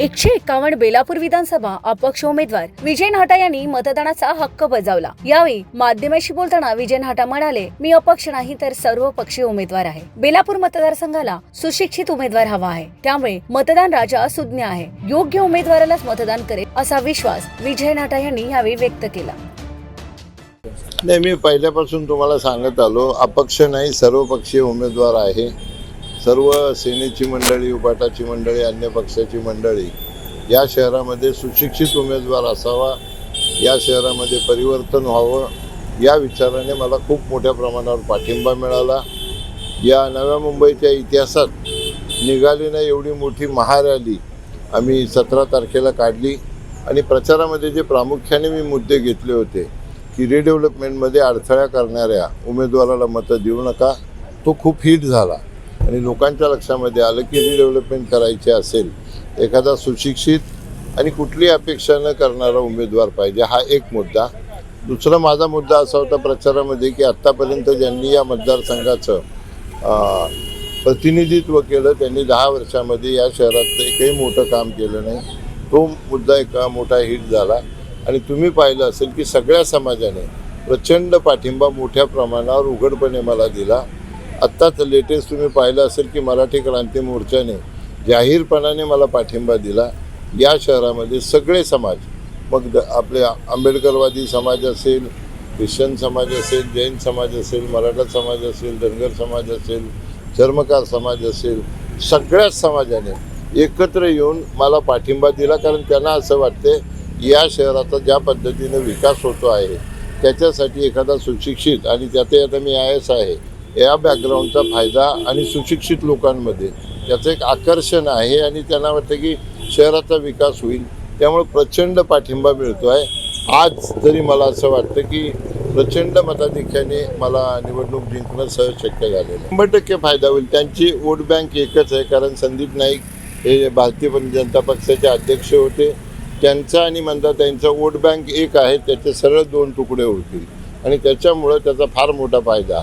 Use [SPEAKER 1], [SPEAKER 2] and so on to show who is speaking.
[SPEAKER 1] एकशे एक्कावन्न बेलापूर विधानसभा अपक्ष उमेदवार विजय नाटा यांनी मतदानाचा हक्क बजावला. यावेळी माध्यमाशी बोलताना विजय नाटा म्हणाले मी अपक्ष नाही तर सर्व पक्षीय उमेदवार आहे. बेलापूर मतदारसंघाला सुशिक्षित उमेदवार हवा आहे. त्यामुळे मतदान राजा सुज्ञ आहे. योग्य उमेदवारालाच मतदान करेल असा विश्वास विजय नाटा यांनी यावेळी व्यक्त केला.
[SPEAKER 2] नाही मी पहिल्यापासून तुम्हाला सांगत आलो अपक्ष नाही सर्वपक्षीय उमेदवार आहे. सर्व सेनेची मंडळी उपाटाची मंडळी अन्य पक्षाची मंडळी या शहरामध्ये सुशिक्षित उमेदवार असावा या शहरामध्ये परिवर्तन व्हावं या विचाराने मला खूप मोठ्या प्रमाणावर पाठिंबा मिळाला. या नव्या मुंबईच्या इतिहासात निघाली ना एवढी मोठी महारॅली आम्ही सतरा तारखेला काढली आणि प्रचारामध्ये जे प्रामुख्याने मी मुद्दे घेतले होते की रिडेव्हलपमेंटमध्ये अडथळा करणाऱ्या उमेदवाराला मतं देऊ नका तो खूप हिट झाला. आणि लोकांच्या लक्षामध्ये आलं की रिडेव्हलपमेंट करायची असेल एखादा सुशिक्षित आणि कुठली अपेक्षा न करणारा उमेदवार पाहिजे हा एक मुद्दा. दुसरा माझा मुद्दा असा होता प्रचारामध्ये की आत्तापर्यंत ज्यांनी या मतदारसंघाचं प्रतिनिधित्व केलं त्यांनी दहा वर्षामध्ये या शहरात एकही मोठं काम केलं नाही. तो मुद्दा एक मोठा हिट झाला. आणि तुम्ही पाहिलं असेल की सगळ्या समाजाने प्रचंड पाठिंबा मोठ्या प्रमाणावर उघडपणे मला दिला. आत्ताच लेटेस्ट तुम्ही पाहिलं असेल की मराठी क्रांती मोर्चाने जाहीरपणाने मला पाठिंबा दिला. या शहरामध्ये सगळे समाज मग द आपले आंबेडकरवादी समाज असेल ख्रिश्चन समाज असेल जैन समाज असेल मराठा समाज असेल धनगर समाज असेल चर्मकार समाज असेल सगळ्याच समाजाने एकत्र येऊन मला पाठिंबा दिला. कारण त्यांना असं वाटते या शहराचा ज्या पद्धतीने विकास होतो आहे त्याच्यासाठी एखादा सुशिक्षित आणि त्यातही आता मी आय एस आहे या बॅकग्राऊंडचा फायदा आणि सुशिक्षित लोकांमध्ये त्याचं एक आकर्षण आहे आणि त्यांना वाटतं की शहराचा विकास होईल. त्यामुळे प्रचंड पाठिंबा मिळतो आहे. आज तरी मला असं वाटतं की प्रचंड मताधिक्याने मला निवडणूक जिंकणं सहज शक्य झालेलं शंभर टक्के फायदा होईल. त्यांची वोट बँक एकच आहे कारण संदीप नाईक हे भारतीय जनता पक्षाचे अध्यक्ष होते. त्यांचा आणि मंदाताईंचा वोट बँक एक आहे त्याचे सरळ दोन तुकडे होतील. आणि त्याच्यामुळं त्याचा फार मोठा फायदा